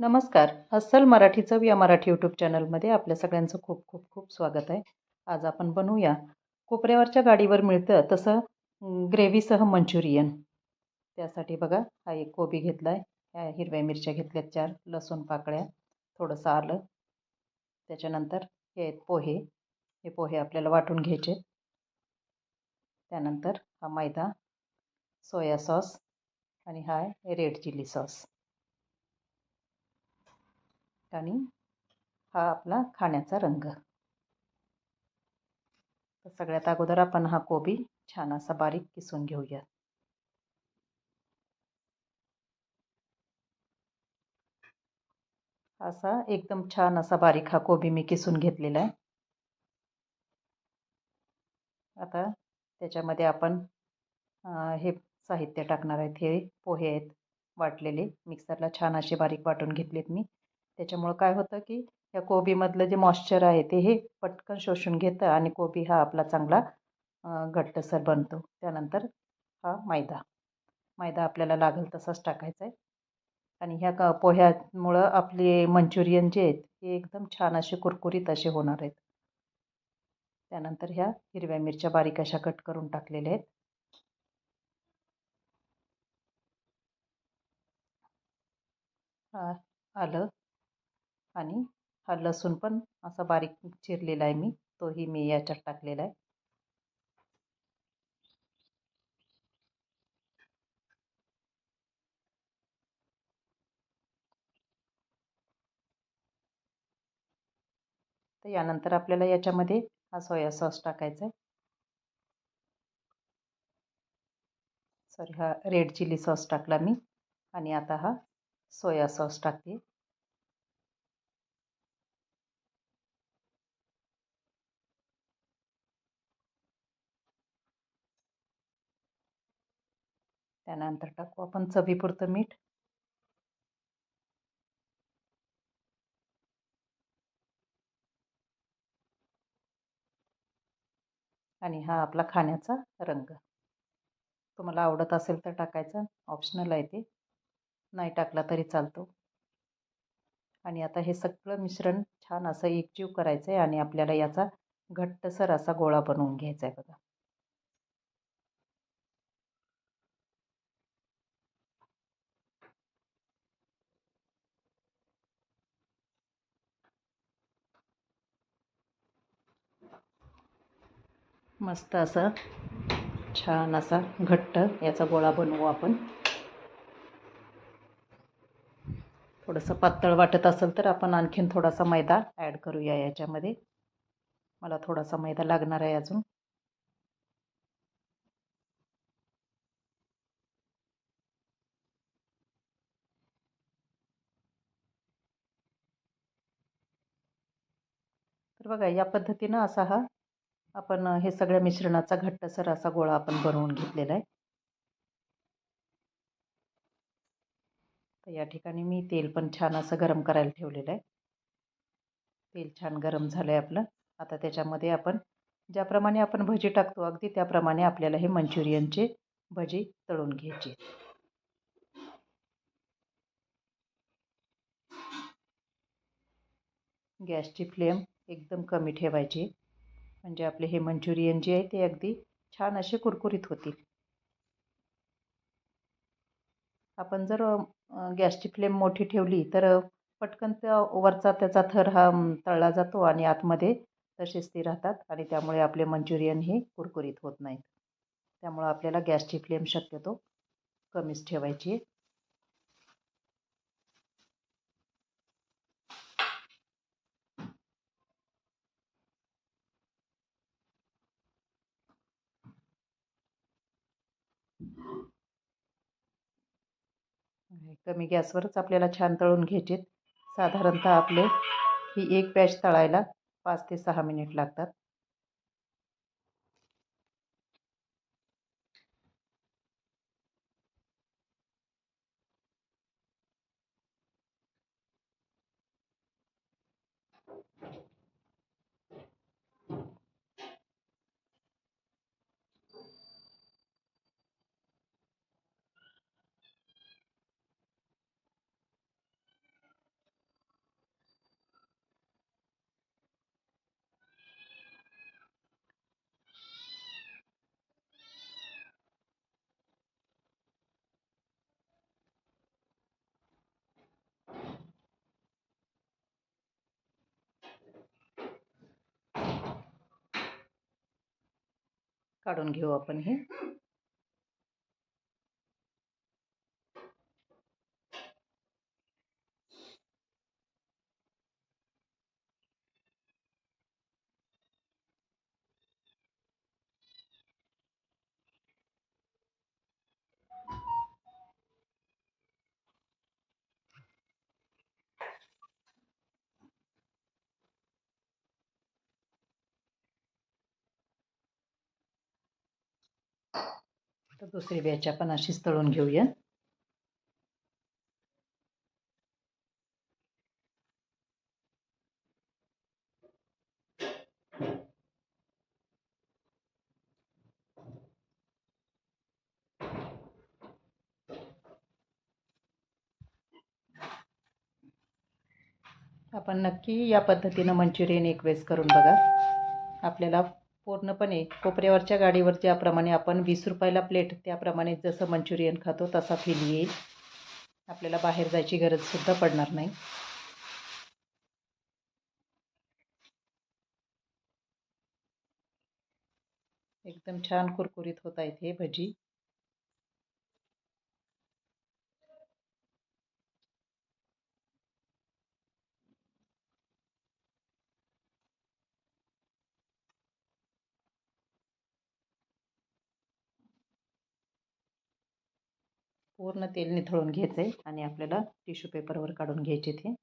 नमस्कार. अस्सल मराठी चव या मराठी यूट्यूब चॅनलमध्ये आपल्या सगळ्यांचं खूप खूप खूप स्वागत आहे. आज आपण बनवूया कोपऱ्यावरच्या गाडीवर मिळतं तसं ग्रेव्हीसह मंचुरियन. त्यासाठी बघा हा एक कोबी घेतला आहे ह्या हिरव्या मिरच्या घेतल्यात चार लसूण पाकळ्या थोडंसं आलं. त्याच्यानंतर हे आहेत पोहे. हे पोहे आपल्याला वाटून घ्यायचे. त्यानंतर हा मैदा सोया सॉस आणि हा आहे रेड चिली सॉस. आणि हा आपला खाण्याचा रंग. तर सगळ्यात अगोदर आपण हा कोबी छान असा बारीक किसून घेऊया. असा एकदम छान असा बारीक हा कोबी मी किसून घेतलेला आहे. आता त्याच्यामध्ये आपण हे साहित्य टाकणार आहेत. हे पोहे आहेत. वाटलेले. मिक्सरला छान असे बारीक वाटून घेतलेत मी. त्याच्यामुळं काय होतं की या कोबीमधलं जे मॉइश्चर आहे ते हे पटकन शोषून घेतं आणि कोबी हा आपला चांगला घट्टसर बनतो. त्यानंतर हा मैदा. मैदा आपल्याला लागेल तसाच टाकायचा आहे. आणि ह्या क पोह्यामुळं आपले मंचुरियन जे आहेत हे एकदम छान असे कुरकुरीत असे होणार आहेत. त्यानंतर ह्या हिरव्या मिरच्या बारीक अशा कट करून टाकलेल्या आहेत. आलं. आणि हा लसूण पण असा बारीक चिरलेला आहे मी. तोही मी याच्यात टाकलेला आहे. तर यानंतर आपल्याला याच्यामध्ये हा सोया सॉस टाकायचा आहे. सॉरी हा रेड चिली सॉस टाकला मी. आणि आता हा सोया सॉस टाकते. त्यानंतर टाकू आपण चवीपुरतं मीठ. आणि हा आपला खाण्याचा रंग. तुम्हाला आवडत असेल तर टाकायचा ऑप्शनल आहे ते. नाही टाकला तरी चालतो. आणि आता हे सगळं मिश्रण छान असं एकजीव करायचं आहे आणि आपल्याला याचा घट्टसर असा गोळा बनवून घ्यायचा आहे बघा. मस्त असं छान असा घट्ट याचा गोळा बनवू आपण. थोडंसं पातळ वाटत असेल तर आपण आणखीन थोडासा मैदा ॲड करूया याच्यामध्ये. मला थोडासा मैदा लागणार आहे अजून. तर बघा या पद्धतीनं असा हा आपण हे सगळ्या मिश्रणाचा घट्टसर असा गोळा आपण बनवून घेतलेला आहे. तर या ठिकाणी मी तेल पण छान असं गरम करायला ठेवलेलं आहे. तेल छान गरम झालं आहे आपलं. आता त्याच्यामध्ये आपण ज्याप्रमाणे आपण भजी टाकतो अगदी त्याप्रमाणे आपल्याला हे मंचुरियनचे भजी तळून घ्यायची. गॅसची फ्लेम एकदम कमी ठेवायची. म्हणजे आपले हे मंचुरियन जे आहे ते अगदी छान असे कुरकुरीत होतील. आपण जर गॅसची फ्लेम मोठी ठेवली तर पटकन त्या वरचा त्याचा थर हा तळला जातो आणि आतमध्ये तसेच ते राहतात आणि त्यामुळे आपले मंचुरियन हे कुरकुरीत होत नाहीत. त्यामुळं आपल्याला गॅसची फ्लेम शक्यतो कमीच ठेवायची आहे. कमी गॅसवरच आपल्याला छान तळून घ्यायचे साधारणतः आपले ही एक बॅच तळायला पाच ते सहा मिनिट लागतात. काढून घेऊ आपण हे. तर दुसरी बॅच आपण अशीच तळून घेऊया. आपण नक्की या पद्धतीनं मंचुरियन एक वेळेस करून बघा. आपल्याला पूर्णपणे कोपऱ्यावरच्या गाडीवर ज्याप्रमाणे आपण वीस रुपयाला प्लेट त्याप्रमाणे जसं मंचुरियन खातो तसा फील येईल. आपल्याला बाहेर जायची गरजसुद्धा पडणार नाही. एकदम छान कुरकुरीत होत आहेत हे भजी. पूर्ण तेल निथळून घ्यायचं आहे आणि आपल्याला टिश्यू पेपरवर काढून घ्यायचे ते.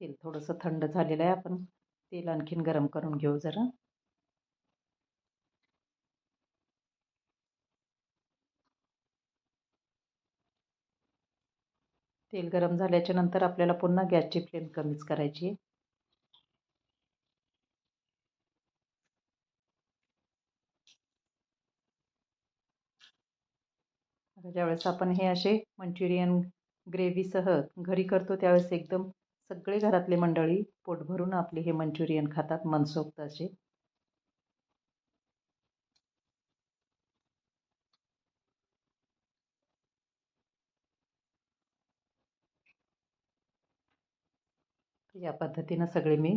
तेल थोडंसं थंड झालेलं आहे आपण. तेल आणखीन गरम करून घेऊ जरा. तेल गरम झाल्याच्यानंतर आपल्याला पुन्हा गॅसची फ्लेम कमीच करायची आहे. ज्यावेळेस आपण हे असे मंचुरियन ग्रेव्हीसह घरी करतो त्यावेळेस एकदम सगळे घरातले मंडळी पोट भरून आपले हे मंचुरियन खातात मनसोक्त असे. या पद्धतीनं सगळे मी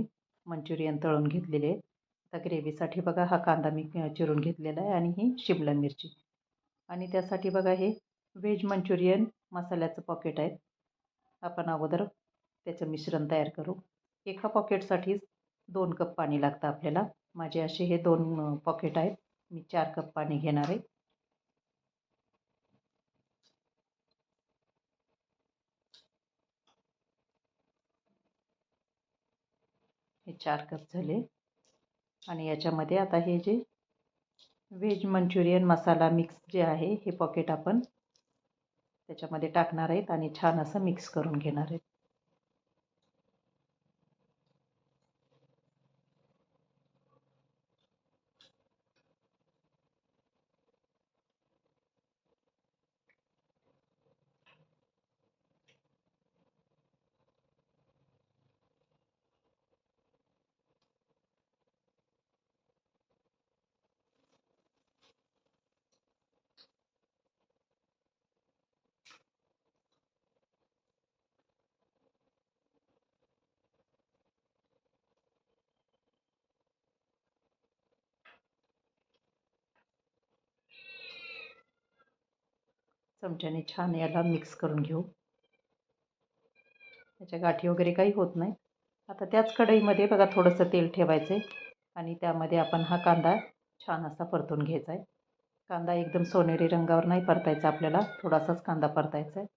मंचुरियन तळून घेतलेले आहेत. आता ग्रेव्हीसाठी बघा हा कांदा मी चिरून घेतलेला आहे आणि ही शिमला मिरची. आणि त्यासाठी बघा हे व्हेज मंचुरियन मसाल्याचं पॉकेट आहे आपण अगोदर त्याचं मिश्रण तयार करू. एका पॉकेटसाठीच दोन कप पाणी लागतं आपल्याला. माझे असे हे दोन पॉकेट आहेत. मी चार कप पाणी घेणार आहे. हे चार कप झाले. आणि याच्यामध्ये आता हे जे व्हेज मंचुरियन मसाला मिक्स जे आहे हे पॉकेट आपण त्याच्यामध्ये टाकणार आहेत आणि छान असं मिक्स करून घेणार आहेत. चमच्याने छान याला मिक्स करून घेऊ. त्याच्या गाठी वगैरे काही होत नाही. आता त्याच कढईमध्ये बघा थोडंसं तेल ठेवायचं आहे आणि त्यामध्ये आपण हा कांदा छान असा परतून घ्यायचा आहे कांदा एकदम सोनेरी रंगावर नाही परतायचा आपल्याला थोडासाच कांदा परतायचा आहे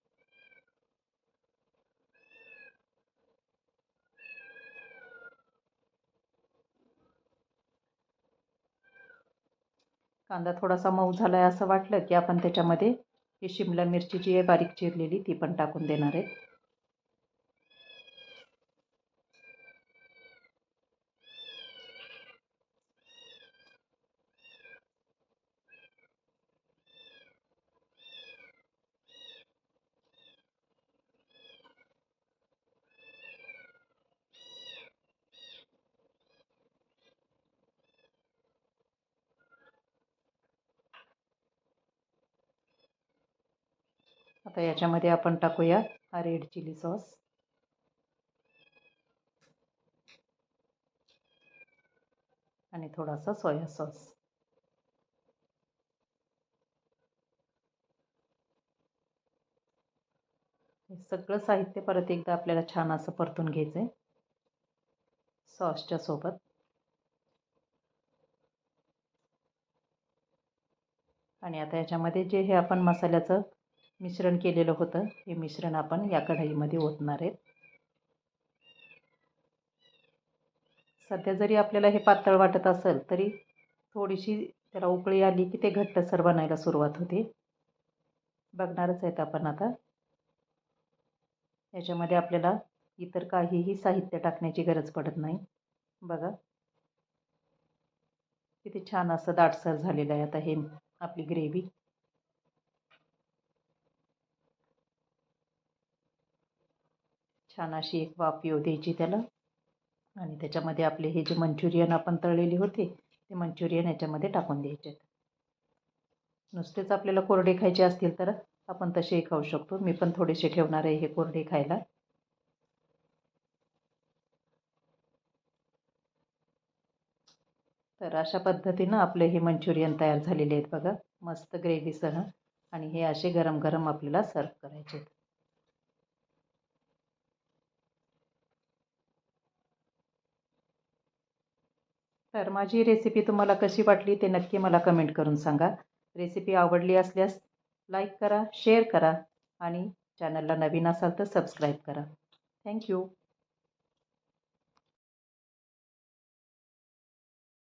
कांदा थोडासा मऊ झाला आहे असं वाटलं की आपण त्याच्यामध्ये ही शिमला मिरची जी आहे बारीक चिरलेली ती पण टाकून देणार आहे. आता याच्यामध्ये आपण टाकूया हा रेड चिली सॉस. आणि थोडासा सोया सॉस. हे सगळं साहित्य परत एकदा आपल्याला छान असं परतून घ्यायचं आहे सॉसच्या सोबत. आणि आता याच्यामध्ये जे हे आपण मसाल्याचं मिश्रण केलेलं होतं. हे मिश्रण आपण या कढईमध्ये ओतणार आहेत. सध्या जरी आपल्याला हे पातळ वाटत असेल तरी थोडीशी त्याला उकळी आली की ते घट्टसर बनायला सुरुवात होते. बघणारच आहेत आपण आता. याच्यामध्ये आपल्याला इतर काहीही साहित्य टाकण्याची गरज पडत नाही. बघा. किती छान असं दाटसर झालेलं आहे आता हे आपली ग्रेव्ही. छान अशी एक वाफ येऊ द्यायची त्याला. आणि त्याच्यामध्ये आपले हे जे मंचुरियन आपण तळलेले होते ते मंचुरियन याच्यामध्ये टाकून द्यायचे. नुसतेच आपल्याला कोरडे खायचे असतील तर आपण तसेही खाऊ शकतो. मी पण थोडेसे ठेवणार आहे हे कोरडे खायला. तर अशा पद्धतीनं आपले हे मंचुरियन तयार झालेले आहेत बघा. मस्त ग्रेव्हीसह आणि हे असे गरम गरम आपल्याला सर्व करायचे आहेत. तर माझी रेसिपी तुम्हाला कशी वाटली ते नक्की मला कमेंट करून सांगा. रेसिपी आवडली असल्यास लाईक करा शेअर करा आणि चॅनलला नवीन असाल तर सबस्क्राईब करा. थँक्यू